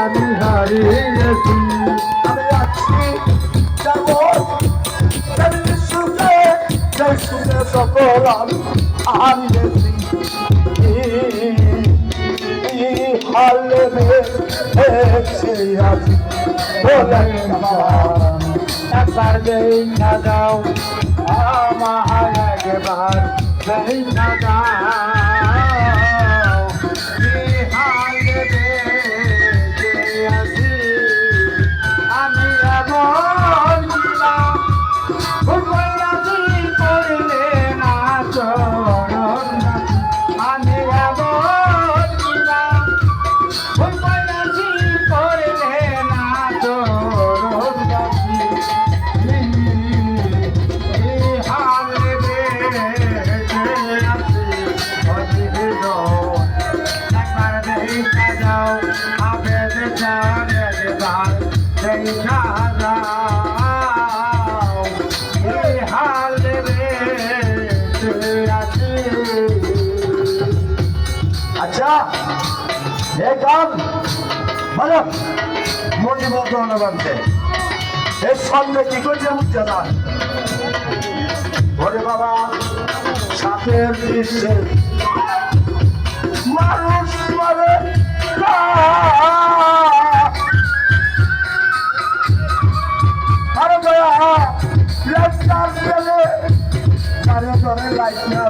আমি হারিয়েছি আমি আছি যাব সুখে যাই সুখে সকল আমি হারিয়েছি হালে আছি একবার দেই না যাও আমার একবার দেই না যাও એ গান মানব মনে মন্ত্রণা বানতে এর সঙ্গে কি করছে বুঝছে না ওরে বাবা, সাপের দৃশ্যে মানুষ মারে আরে দয়া লেফটার লাইট না?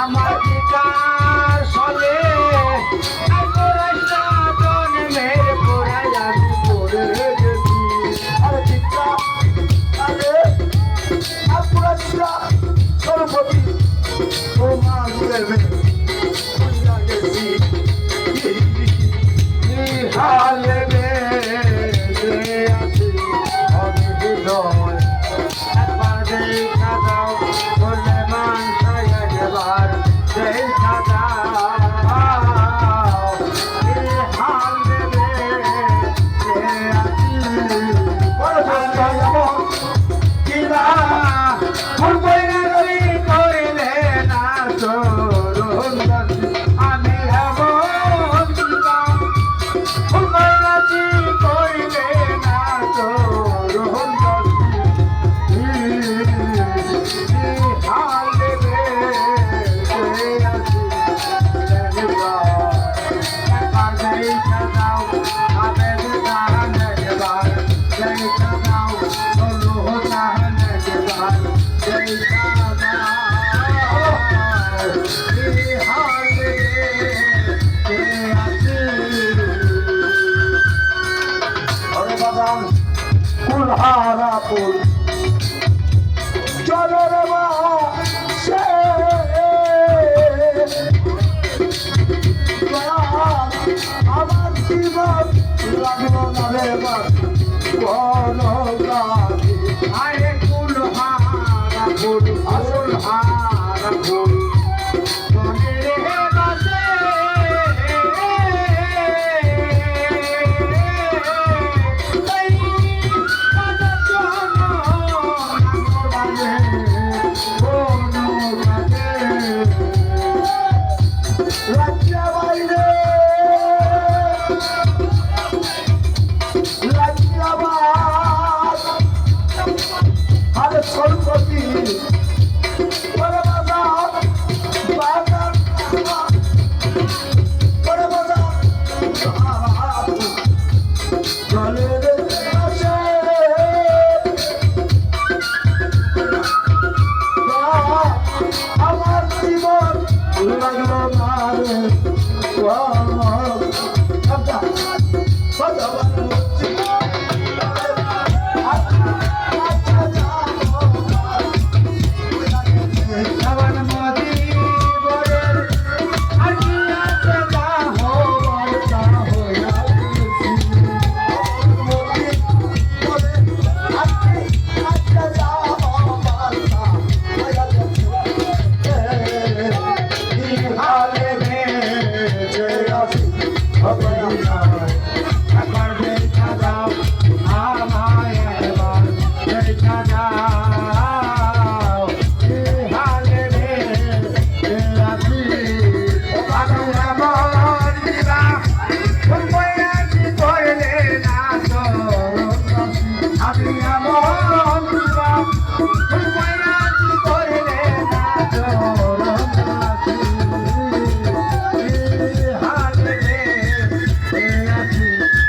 আমার পিতা সলে ফুল। জলের সে আমার জীবন লাগল না রে বা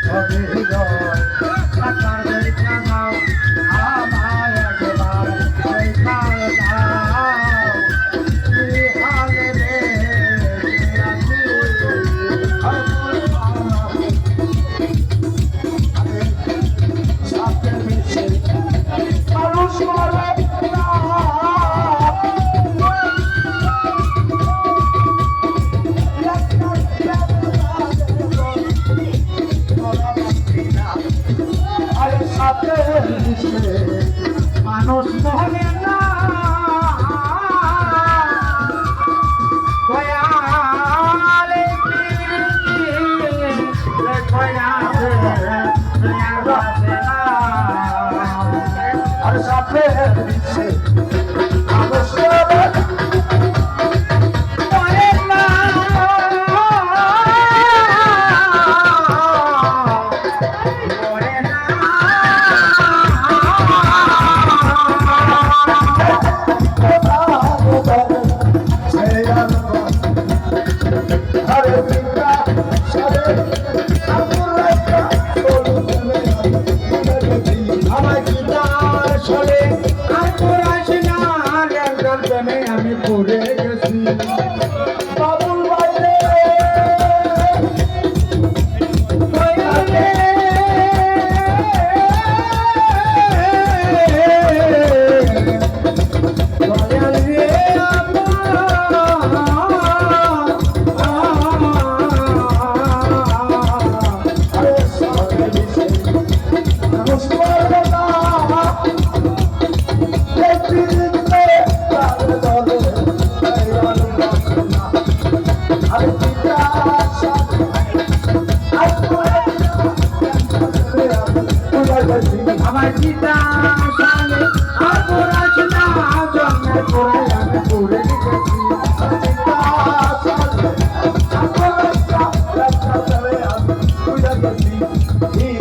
হবে জয় আপনার দরিদ্র নাও। চলে। সীতা সালে অপরাধনা জন্মে পড়ে, আমি পড়ে গেছি। সীতা সালে অপরাধনা জন্মে পড়ে, আমি পড়ে গেছি।